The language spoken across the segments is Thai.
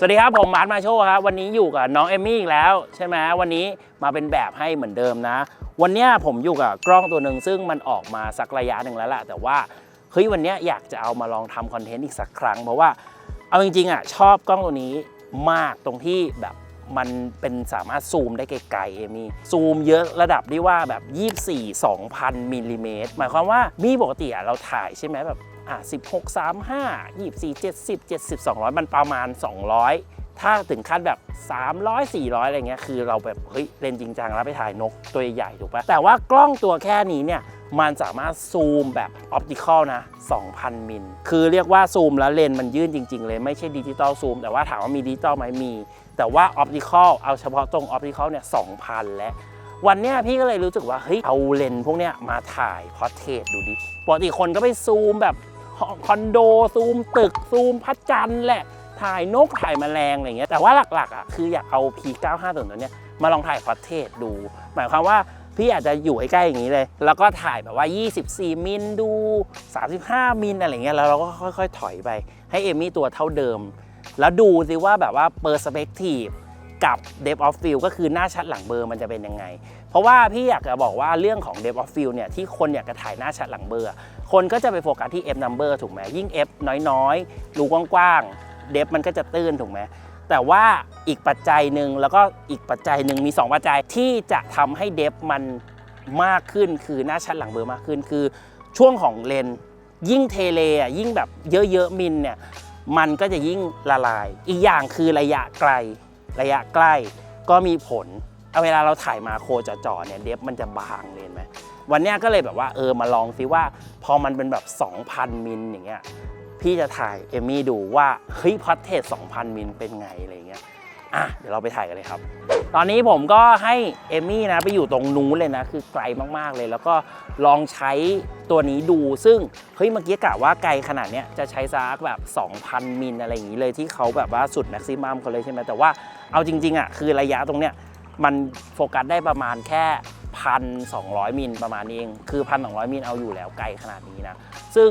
สวัสดีครับ ผมมาร์ทมาโชครับวันนี้อยู่กับน้องเอมมี่อีกแล้ว ใช่ไหมวันนี้มาเป็นแบบให้เหมือนเดิมนะ วันนี้ผมอยู่กับกล้องตัวหนึ่งซึ่งมันออกมาสักระยะหนึ่งแล้วแหละแต่ว่าเฮ้ยวันนี้อยากจะเอามาลองทำคอนเทนต์อีกสักครั้ง เพราะว่าเอาจริงๆอะชอบกล้องตัวนี้มากตรงที่แบบมันเป็นสามารถซูมได้ไกลๆเอมี่ซูมเยอะระดับที่ว่าแบบ 24 2,000มิลลิเมตรหมายความว่ามีปกติเราถ่ายใช่ไหมแบบ อะ16 35 24 70 70 200 มันประมาณ 200 ถ้าถึงขั้นแบบ 300 400 อะไรเงี้ยคือเราแบบเฮ้ยเล่นจริงจังแล้วไปถ่ายนกตัวใหญ่ถูกปะแต่ว่ากล้องตัวแค่นี้เนี่ยมันสามารถซูมแบบออปติคอลนะ 2,000 มิล คือเรียกว่าซูมแล้วเลนมันยื่นจริง ๆ เลยไม่ใช่ดิจิตอลซูม แต่ว่าถามว่ามีดิจิตอลไหมมี แต่ว่าออปติคอลเอาเฉพาะตรงออปติคอลเนี่ย 2,000 และ วันเนี้ยพี่ก็เลยรู้สึกว่า เฮ้ย เอาเลนพวกเนี้ยมาถ่ายพอร์เทรตดูดิ ปกติคนก็ไปซูมแบบ คอนโดซูมตึกซูมพระจันทร์แหละ ถ่ายนกถ่ายแมลงอะไรเงี้ยแต่ว่าหลักๆอะคืออยากเอา P95 ตัวเนี้ยมาลองถ่ายพอร์เทรตดู หมายความว่าพี่อาจจะอยู่ใใกล้ๆอย่างนี้เลย แล้วก็ถ่ายแบบว่า 24 มิลดู 35 มิลอะไรเงี้ย แล้วเราก็ค่อยๆ ถอยไป ให้เอมี่ตัวเท่าเดิม แล้วดูสิว่าแบบว่า perspective กับ depth of field ก็คือหน้าชัดหลังเบอร์มันจะเป็นยังไง เพราะว่าพี่อยากจะบอกว่าเรื่องของ depth of field เนี่ยที่คนอยากจะถ่ายหน้าชัดหลังเบอร์ คนก็จะไปโฟกัสที่ f number ถูกไหมยิ่ง f น้อยๆรูกว้างๆ depth มันก็จะตื้นถูกไหมแต่ว่าอีกปัจจัยหนึ่งแล้วก็อีกปัจจัยหนึ่งมี 2 ปัจจัยที่จะทำให้ depth มันมากขึ้นคือหน้าชัดหลังเบอร์มากขึ้น คือช่วงของเลนยิ่งเทเลอะยิ่งแบบเยอะๆมิลเนี่ยมันก็จะยิ่งละลาย อีกอย่างคือระยะไกล ระยะใกล้ก็มีผล เอาเวลาเราถ่ายมาโคจ่อๆเนี่ยเดฟมันจะบางเลยเห็นไหม วันนี้ก็เลยแบบว่าเออมาลองซิว่า พอมันเป็นแบบ 2,000 มิลอย่างเงี้ยพี่จะถ่ายเอมี่ดูว่าเฮ้ยพอดเทส2,000 มิลเป็นไงอะไรเงี้ยอะเดี๋ยวเราไปถ่ายกันเลยครับ ตอนนี้ผมก็ให้เอมมี่นะไปอยู่ตรงนู้นเลยนะ คือไกลมากๆเลย แล้วก็ลองใช้ตัวนี้ดูซึ่งเฮ้ยเมื่อกี้กะว่าไกลขนาดเนี้ยจะใช้ซักแบบ 2,000 มิลอะไรอย่างนี้เลยที่เขาแบบว่าสุดแม็กซิมัมเขาเลยใช่ไหมแต่ว่าเอาจริงๆอะคือระยะตรงเนี้ยมันโฟกัสได้ประมาณแค่ 1,200 มิลประมาณนี้เอง คือ 1,200 มิลเอาอยู่แล้วไกลขนาดนี้นะ ซึ่ง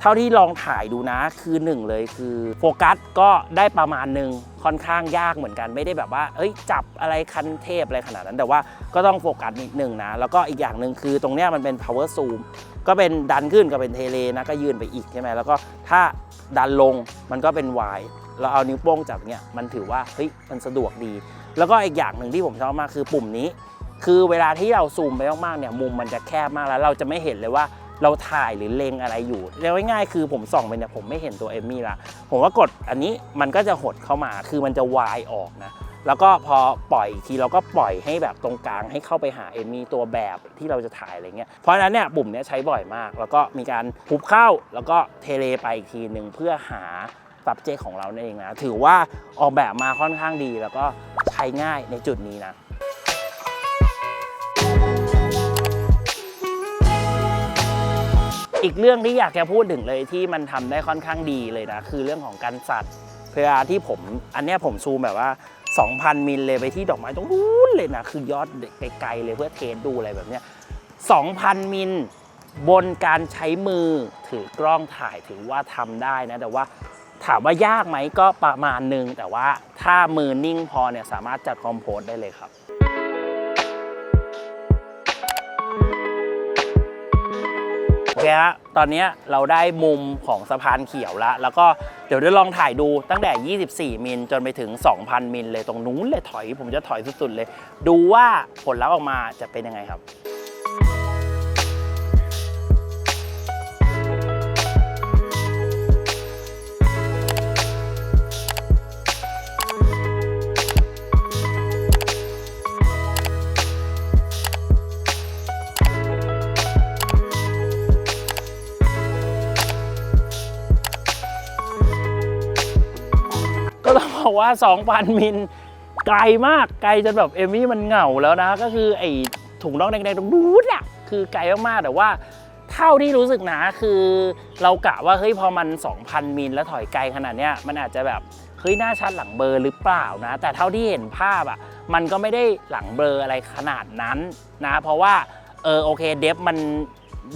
เท่าที่ลองถ่ายดูนะคือหนึ่งเลยคือโฟกัสก็ได้ประมาณหนึ่งค่อนข้างยากเหมือนกันไม่ได้แบบว่า เอ้ยจับอะไรคันเทพอะไรขนาดนั้น แต่ว่าก็ต้องโฟกัสนิดหนึ่งนะ แล้วก็อีกอย่างหนึ่งคือตรงเนี้ยมันเป็น power zoom ก็เป็นดันขึ้นก็เป็นเทเลนะก็ยืนไปอีกใช่ไหมแล้วก็ถ้าดันลงมันก็เป็น Y เราเอานิ้วโป้งจับเนี่ยมันถือว่าเฮ้ยมันสะดวกดี แล้วก็อีกอย่างหนึ่งที่ผมชอบมากคือปุ่มนี้ คือเวลาที่เราซูมไปมากๆเนี่ยมุมมันจะแคบมากแล้ว เราจะไม่เห็นเลยว่าเราถ่ายหรือเลงอะไรอยู่เรียกง่ายๆคือผมส่องไปเนี่ยผมไม่เห็นตัวเอมมี่ละผมว่ากดอันนี้มันก็จะหดเข้ามาคือมันจะวายออกนะแล้วก็พอปล่อยอีกทีเราก็ปล่อยให้แบบตรงกลางให้เข้าไปหาเอมมี่ตัวแบบที่เราจะถ่ายอะไรเงี้ยเพราะฉะนั้นเนี่ยปุ่มเนี้ยใช้บ่อยมาก แล้วก็มีการพุบเข้า แล้วก็เทเลไปอีกทีหนึ่งเพื่อหา subject ของเรานั่นเองนะถือว่าออกแบบมาค่อนข้างดีแล้วก็ใช้ง่ายในจุดนี้นะ อีกเรื่องที่อยากจะพูดถึงเลยที่มันทำได้ค่อนข้างดีเลยนะ คือเรื่องของการสัตว์เวลาที่ผมอันเนี้ยผมซูมแบบว่า 2,000 มิลเลยไปที่ดอกไม้ตรงนู้นเลยนะ คือยอดไกลๆเลยเพื่อเทสดูอะไรแบบเนี้ย2,000 มิลบนการใช้มือถือกล้องถ่ายถือว่าทำได้นะ แต่ว่าถามว่ายากไหมก็ประมาณหนึง แต่ว่าถ้ามือนิ่งพอเนี่ยสามารถจัดคอมโพสได้เลยครับ เคฮะตอนนี้เราได้มุมของสะพานเขียวแล้ว แล้วก็เดี๋ยวได้ลองถ่ายดูตั้งแต่ 24 มิลจนไปถึง 2,000 มิลเลยตรงนู้นเลยถอย ผมจะถอยสุดๆเลย ดูว่าผลลัพธ์ออกมาจะเป็นยังไงครับ บอกว่า 2,000 มิลไกลมากไกลจนแบบเอมี่มันเหงาแล้วนะ ก็คือไอ้ถุงน่องแดงๆตรงนู้นอะคือไกลมากๆแต่ว่าเท่าที่รู้สึกนะคือเรากะว่าเฮ้ยพอมัน 2,000 มิลแล้วถอยไกลขนาดเนี้ยมันอาจจะแบบเฮ้ยหน้าชัดหลังเบอร์หรือเปล่านะ แต่เท่าที่เห็นภาพอะมันก็ไม่ได้หลังเบลออะไรขนาดนั้นนะ เพราะว่าเออโอเคเดฟมัน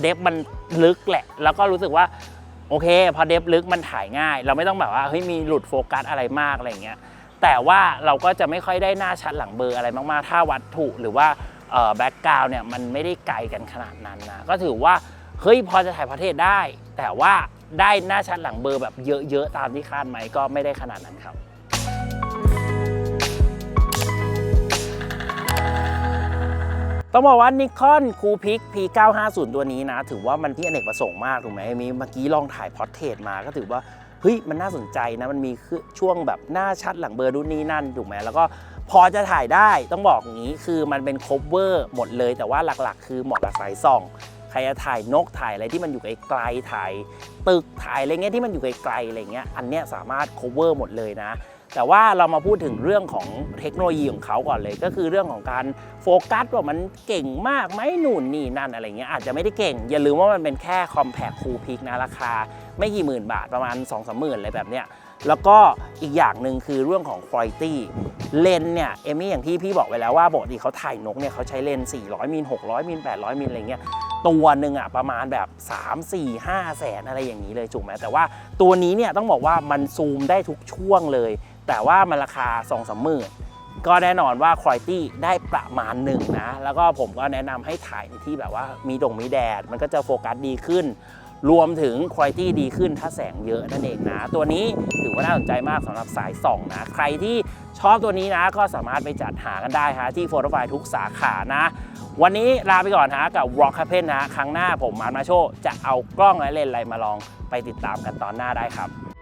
เดฟมันลึกแหละ แล้วก็รู้สึกว่า โอเค พอเดฟลึกมันถ่ายง่าย เราไม่ต้องแบบว่าเฮ้ยมีหลุดโฟกัสอะไรมากอะไรเงี้ยแต่ว่าเราก็จะไม่ค่อยได้หน้าชัดหลังเบอร์อะไรมากๆ ถ้าวัตถุหรือว่าแบ็กกราวน์เนี่ยมันไม่ได้ไกลกันขนาดนั้นนะก็ถือว่าเฮ้ยพอจะถ่ายประเทศได้ แต่ว่าได้หน้าชัดหลังเบอร์แบบเยอะๆตามที่คาดไหมก็ไม่ได้ขนาดนั้นครับ ต้องบอกว่านิคอนคูพิก P950 ตัวนี้นะ ถือว่ามันที่อเนกประสงค์มากถูกไหมมีเมื่อกี้ลองถ่ายพอร์เทรตมาก็ถือว่าเฮ้ยมันน่าสนใจนะมันมีช่วงแบบหน้าชัดหลังเบอร์ดูนนี้นั่นถูกไหมแล้วก็พอจะถ่ายได้ต้องบอกอย่างนี้คือมันเป็นค o เวอร์หมดเลย แต่ว่าหลักๆ คือเหมาะกับสายส่องใครจะถ่ายนกถ่ายอะไรที่มันอยู่ไกลๆถ่ายตึกถ่ายอะไรเงี้ยที่มันอยู่ไกลๆอะไรเงี้ยอันเนี้ยสามารถ cover หมดเลยนะ แต่ว่าเรามาพูดถึงเรื่องของเทคโนโลยีของเขาก่อนเลย ก็คือเรื่องของการโฟกัสว่ามันเก่งมากไหมนู่นนี่นั่นอะไรเงี้ยอาจจะไม่ได้เก่ง อย่าลืมว่ามันเป็นแค่ compact cool pick นะราคา ไม่กี่หมื่นบาทประมาณ2 3 0 0 0 0อะไรแบบเนี้ยแล้วก็อีกอย่างหนึ่งคือเรื่องของ quality เลนเนี่ยเอมี่อย่างที่พี่บอกไปแล้วว่าปกติเขาถ่ายนกเนี่ยเขาใช้เลนส์400 มิล 600 มิล 800 มิลอะไรเงี้ยตัวหนึ่งอะประมาณแบบ 3 4 5 แสนอะไรอย่างนี้เลยถูกไหมแต่ว่าตัวนี้เนี่ยต้องบอกว่ามันซูมได้ทุกช่วงเลย แต่ว่ามันราคา2องสามหมื่นก็แน่นอนว่าคุณภาพได้ประมาณหนึ่งนะ แล้วก็ผมก็แนะนำให้ถ่ายในที่แบบว่ามีดงมีแดด มันก็จะโฟกัสดีขึ้น รวมถึงคุณภาพดีขึ้นถ้าแสงเยอะนั่นเองนะ ตัวนี้ถือว่าน่าสนใจมากสำหรับสายส่องนะ ใครที่ชอบตัวนี้นะก็สามารถไปจัดหากันได้ฮะที่โฟโตไฟทุกสาขานะ วันนี้ลาไปก่อนฮะกับ Rock Happen นะ ครั้งหน้าผมมาร์มาโชจะเอากล้องและเลนส์อะไรมาลองไปติดตามกันตอนหน้าได้ครับ